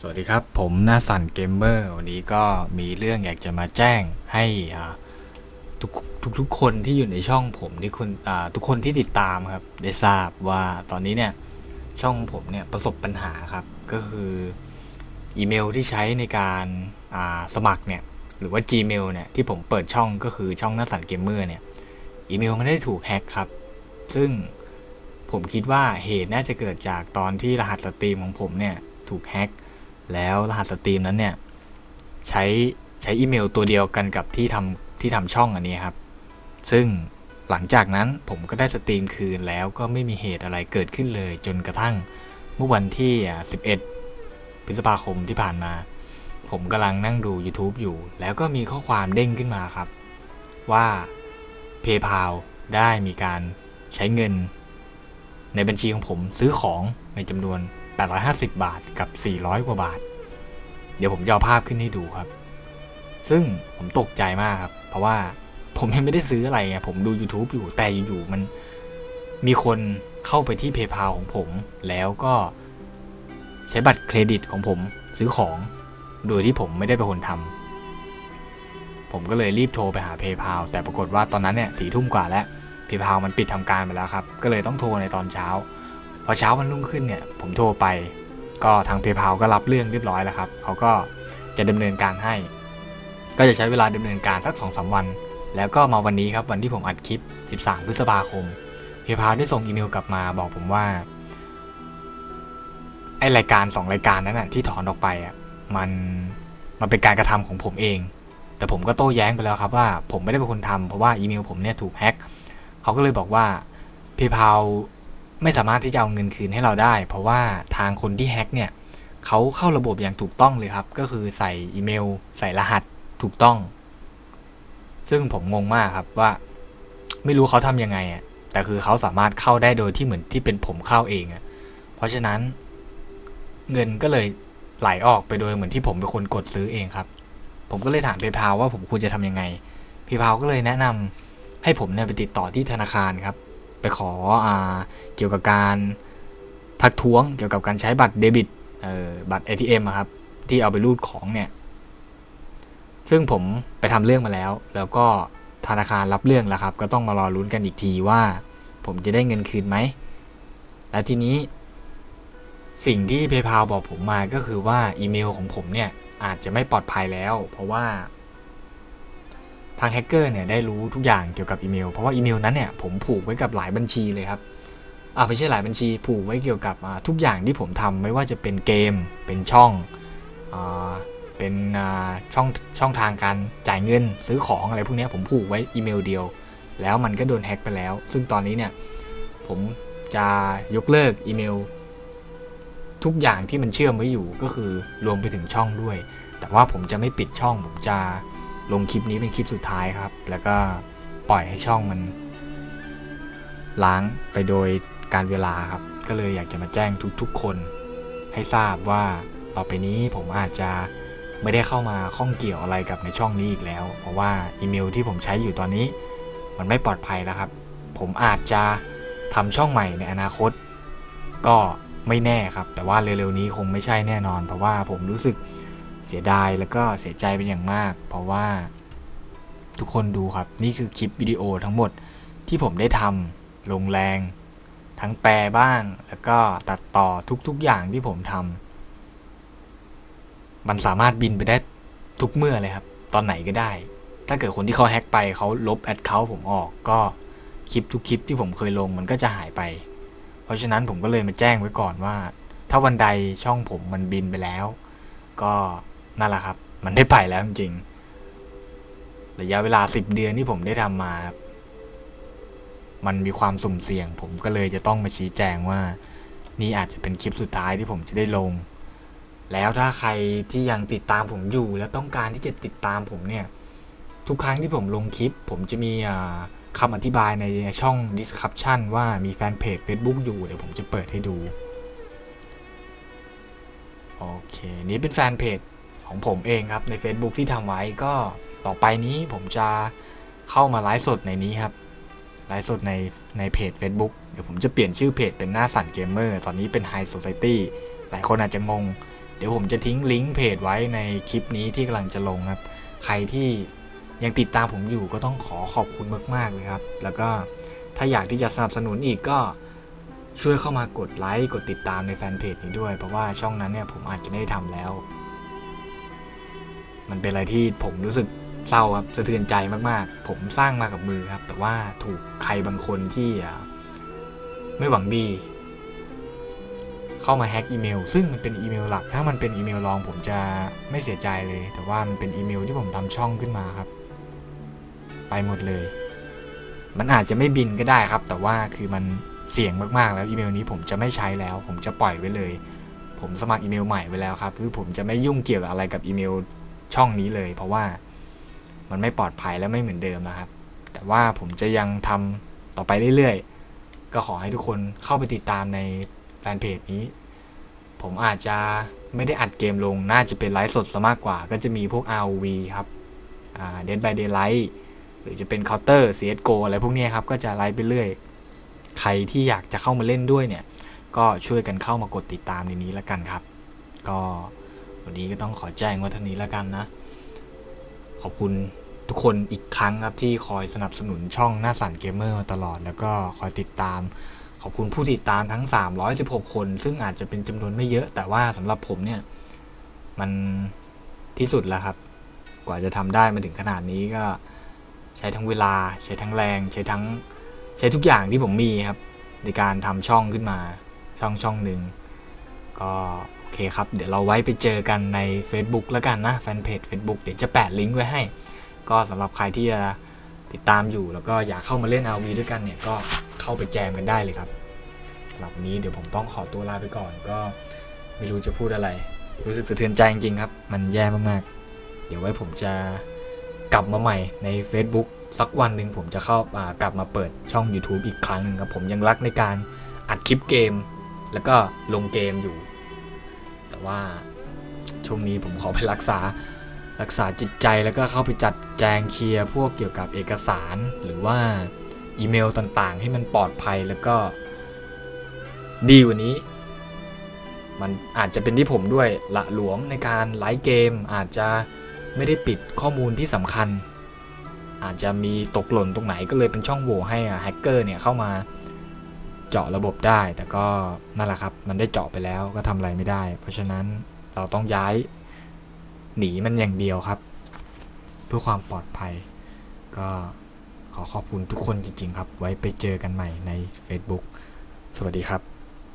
สวัสดีครับ ผมนาสันเกมเมอร์วันนี้ก็มีเรื่องอยากจะมาแจ้งให้ทุกทุกทุกคนที่อยู่ในช่องผมที่คนทุกคนที่ติดตามครับ ได้ทราบว่าตอนนี้เนี่ยช่องผมเนี่ยประสบปัญหาครับ ก็คืออีเมลที่ใช้ในการาสมัครเนี่ยหรือว่า Gmail เนี่ยที่ผมเปิดช่องก็คือช่องนาสันเกมเมอร์เนี่ยอีเมลมันได้ถูกแฮ็กครับ ซึ่งผมคิดว่าเหตุน่าจะเกิดจากตอนที่รหัสสตรีมของผมเนี่ยถูกแฮ็ก แล้วรหัสสตรีมนั้นเนี่ย ใช้ใช้อีเมลตัวเดียวกันกับที่ทำที่ทำช่องอันนี้ครับ ซึ่งหลังจากนั้นผมก็ได้สตรีมคืนแล้วก็ไม่มีเหตุอะไรเกิดขึ้นเลย จนกระทั่งเมื่อวันที่ 11 พฤษภาคมที่ผ่านมา ผมกำลังนั่งดู YouTube อยู่ แล้วก็มีข้อความเด้งขึ้นมาครับ ว่า PayPal ได้มีการใช้เงิน ในบัญชีของผมซื้อของในจำนวน 850 บาทกับ 400 กว่าบาท เดี๋ยวผมจะเอาภาพขึ้นให้ดูครับ ซึ่งผมตกใจมากครับ เพราะว่าผมยังไม่ได้ซื้ออะไรไงผมดู YouTube อยู่แต่อยู่ๆมันมีคนเข้าไปที่ PayPal ของผม แล้วก็ใช้บัตรเครดิตของผมซื้อของโดยที่ผมไม่ได้เป็นคนทำผมก็เลยรีบโทรไปหา PayPal แต่ปรากฏว่าตอนนั้นเนี่ยสี่ทุ่มกว่าแล้ว PayPal มันปิดทำการไปแล้วครับ ก็เลยต้องโทรในตอนเช้า พอเช้าวันรุ่งขึ้นเนี่ยผมโทรไป ก็ทาง PayPal ก็รับเรื่องเรียบร้อยแล้วครับเขาก็จะดำเนินการให้ ก็จะใช้เวลาดำเนินการสัก2อสวัน แล้วก็มาวันนี้ครับวันที่ผมอัดคลิป 13 พฤษภาคม PayPal ได้ส่งอีเมลกลับมาบอกผมว่าไอรายการ2รายการนั้นน่ะที่ถอนออกไปอะมันมันเป็นการกระทำของผมเอง แต่ผมก็โต้แย้งไปแล้วครับว่าผมไม่ได้เป็นคนทำเพราะว่าอีเมลผมเนี่ยถูกแฮ็กเขาก็เลยบอกว่า PayPal ไม่สามารถที่จะเอาเงินคืนให้เราได้ เพราะว่าทางคนที่แฮ็กเนี่ยเขาเข้าระบบอย่างถูกต้องเลยครับ ก็คือใส่อีเมล ใส่รหัสถูกต้อง ซึ่งผมงงมากครับว่า ไม่รู้เขาทำยังไงอะแต่คือเขาสามารถเข้าได้โดยที่เหมือนที่เป็นผมเข้าเองอะเพราะฉะนั้น เงินก็เลยไหลออกไปโดยเหมือนที่ผมเป็นคนกดซื้อเองครับ ผมก็เลยถาม PayPal ว่าผมควรจะทำยังไง PayPal ก็เลยแนะนำให้ผมเนี่ยไปติดต่อที่ธนาคารครับ ไปขออ่าเกี่ยวกับการทักท้วงเกี่ยวกับการใช้บัตรเดบิตเอ่อบัตร ATM อะครับ ที่เอาไปรูดของเนี่ย ซึ่งผมไปทำเรื่องมาแล้ว แล้วก็ธนาคารรับเรื่องแล้วครับ ก็ต้องมารอลุ้นกันอีกทีว่า ผมจะได้เงินคืนไหม และทีนี้ สิ่งที่ PayPal บอกผมมาก็คือว่าอีเมลของผมเนี่ยอาจจะไม่ปลอดภัยแล้ว เพราะว่า ทางแฮกเกอร์เนี่ยได้รู้ทุกอย่างเกี่ยวกับอีเมล เพราะว่าอีเมลนั้นเนี่ยผมผูกไว้กับหลายบัญชีเลยครับอ่าไม่ใช่หลายบัญชีผูกไว้เกี่ยวกับทุกอย่างที่ผมทำไม่ว่าจะเป็นเกม เป็นช่องอ่าเป็นช่องช่องทางการจ่ายเงินซื้อของอะไรพวกนี้ผมผูกไว้อีเมลเดียว แล้วมันก็โดนแฮ็กไปแล้ว ซึ่งตอนนี้เนี่ยผมจะยกเลิกอีเมล ทุกอย่างที่มันเชื่อมไว้อยู่ก็คือรวมไปถึงช่องด้วย แต่ว่าผมจะไม่ปิดช่องผมจะ ลงคลิปนี้เป็นคลิปสุดท้ายครับ แล้วก็ปล่อยให้ช่องมัน ล้างไปโดยการเวลาครับ ก็เลยอยากจะมาแจ้งทุกๆ คน ให้ทราบว่าต่อไปนี้ผมอาจจะไม่ได้เข้ามาข้องเกี่ยวอะไรกับในช่องนี้อีกแล้ว เพราะว่าอีเมลที่ผมใช้อยู่ตอนนี้ มันไม่ปลอดภัยแล้วครับ ผมอาจจะทำช่องใหม่ในอนาคต ก็ไม่แน่ครับ แต่ว่าเร็วๆนี้คงไม่ใช่แน่นอน เพราะว่าผมรู้สึก เสียดายแล้วก็เสียใจเป็นอย่างมาก เพราะว่าทุกคนดูครับนี่คือคลิปวิดีโอทั้งหมดที่ผมได้ทำลงแรง ทั้งแปลบ้าง แล้วก็ตัดต่อทุกๆอย่างที่ผมทำมันสามารถบินไปได้ทุกเมื่อเลยครับ ตอนไหนก็ได้ ถ้าเกิดคนที่เขาแฮ็กไปเขาลบแอดเขาผมออกก็คลิปทุกคลิปที่ผมเคยลงมันก็จะหายไป เพราะฉะนั้นผมก็เลยมาแจ้งไว้ก่อนว่า ถ้าวันใดช่องผมมันบินไปแล้ว ก็ นั่นแหละครับ มันได้ไปแล้วจริงๆระยะเวลาสิบเดือนที่ผมได้ทำมา มันมีความสุ่มเสี่ยง ผมก็เลยจะต้องมาชี้แจงว่า นี่อาจจะเป็นคลิปสุดท้ายที่ผมจะได้ลง แล้วถ้าใครที่ยังติดตามผมอยู่ แล้วต้องการที่จะติดตามผมเนี่ย ทุกครั้งที่ผมลงคลิป ผมจะมีอ่าคำอธิบายในช่อง description ว่ามีแฟนเพจ Facebook อยู่ เดี๋ยวผมจะเปิดให้ดู โอเค นี้เป็นแฟนเพจ ของผมเองครับใน Facebook ที่ทำไว้ก็ต่อไปนี้ผมจะเข้ามาไลฟ์สดในนี้ครับไลฟ์สดในในเพจ Facebook เดี๋ยวผมจะเปลี่ยนชื่อเพจเป็นหน้าสั่นเกมเมอร์ตอนนี้เป็น High Society หลายคนอาจจะงง เดี๋ยวผมจะทิ้งลิงก์เพจไว้ในคลิปนี้ที่กำลังจะลงครับ ใครที่ยังติดตามผมอยู่ก็ต้องขอขอบคุณมากๆเลยครับ แล้วก็ถ้าอยากที่จะสนับสนุนอีกก็ช่วยเข้ามากดไลค์กดติดตามในแฟนเพจนี้ด้วย เพราะว่าช่องนั้นเนี่ยผมอาจจะไม่ได้ทำแล้ว มันเป็นอะไรที่ผมรู้สึกเศร้าครับสะเทือนใจมากๆ ผมสร้างมากับมือครับ แต่ว่าถูกใครบางคนที่ไม่หวังดี เข้ามาแฮ็กอีเมล ซึ่งมันเป็นอีเมลหลัก ถ้ามันเป็นอีเมลรองผมจะไม่เสียใจเลย แต่ว่ามันเป็นอีเมลที่ผมทำช่องขึ้นมาครับ ไปหมดเลย มันอาจจะไม่บินก็ได้ครับ แต่ว่าคือมันเสี่ยงมากๆ แล้วอีเมลนี้ผมจะไม่ใช้แล้ว ผมจะปล่อยไว้เลย ผมสมัครอีเมลใหม่ไว้แล้วครับ คือผมจะไม่ยุ่งเกี่ยวกับอะไรกับอีเมล ช่องนี้เลย เพราะว่ามันไม่ปลอดภัยและไม่เหมือนเดิมนะครับ แต่ว่าผมจะยังทำต่อไปเรื่อยๆ ก็ขอให้ทุกคนเข้าไปติดตามในแฟนเพจนี้ ผมอาจจะไม่ได้อัดเกมลง น่าจะเป็นไลฟ์สดซะมากกว่า ก็จะมีพวก ROV ครับอ่า Dead by Daylight หรือจะเป็น Counter CSGO อะไรพวกนี้ครับ ก็จะไลฟ์ไปเรื่อย ใครที่อยากจะเข้ามาเล่นด้วยเนี่ย ก็ช่วยกันเข้ามากดติดตามในนี้แล้วกันครับ ก็ วันนี้ก็ต้องขอแจ้งว่าเท่านี้แล้วกันนะ ขอบคุณทุกคนอีกครั้งครับที่คอยสนับสนุนช่องหน้าสันเกมเมอร์มาตลอด แล้วก็คอยติดตาม ขอบคุณผู้ติดตามทั้ง 316 คน ซึ่งอาจจะเป็นจำนวนไม่เยอะ แต่ว่าสำหรับผมเนี่ย มันที่สุดแล้วครับ กว่าจะทำได้มาถึงขนาดนี้ก็ใช้ทั้งเวลา ใช้ทั้งแรง ใช้ทั้งใช้ทุกอย่างที่ผมมีครับ ในการทำช่องขึ้นมาช่องช่องหนึ่งก็ เคครับ เดี๋ยวเราไว้ไปเจอกันใน Facebook แล้วกันนะแฟนเพจ Facebook เดี๋ยวจะแปะลิงก์ไว้ให้ ก็สำหรับใครที่จะติดตามอยู่แล้วก็อยากเข้ามาเล่น RV ด้วยกันเนี่ยก็เข้าไปแจมกันได้เลยครับสำหรับวันนี้เดี๋ยวผมต้องขอตัวลาไปก่อน ก็ไม่รู้จะพูดอะไร รู้สึกสะเทือนใจจริงๆครับ มันแย่มากๆ เดี๋ยวไว้ผมจะกลับมาใหม่ใน Facebook สักวันหนึ่งผมจะเข้าากลับมาเปิดช่อง YouTube อีกครั้งหนึงครับ ผมยังรักในการอัดคลิปเกม แล้วก็ลงเกมอยู่ แต่ว่าช่วงนี้ผมขอไปรักษารักษาจิตใจแล้วก็เข้าไปจัดแจงเคลียร์พวกเกี่ยวกับเอกสารหรือว่าอีเมลต่างๆ ให้มันปลอดภัยแล้วก็ดีกว่านี้ มันอาจจะเป็นที่ผมด้วยละหลวมในการไลฟ์เกม อาจจะไม่ได้ปิดข้อมูลที่สำคัญ อาจจะมีตกหล่นตรงไหนก็เลยเป็นช่องโหว่ให้แฮกเกอร์เนี่ยเข้ามา เจาะระบบได้ แต่ก็นั่นแหละครับ มันได้เจาะไปแล้วก็ทำอะไรไม่ได้ เพราะฉะนั้นเราต้องย้ายหนีมันอย่างเดียวครับ เพื่อความปลอดภัย ก็ขอขอบคุณทุกคนจริง ๆ ครับ ไว้ไปเจอกันใหม่ใน Facebook สวัสดีครับ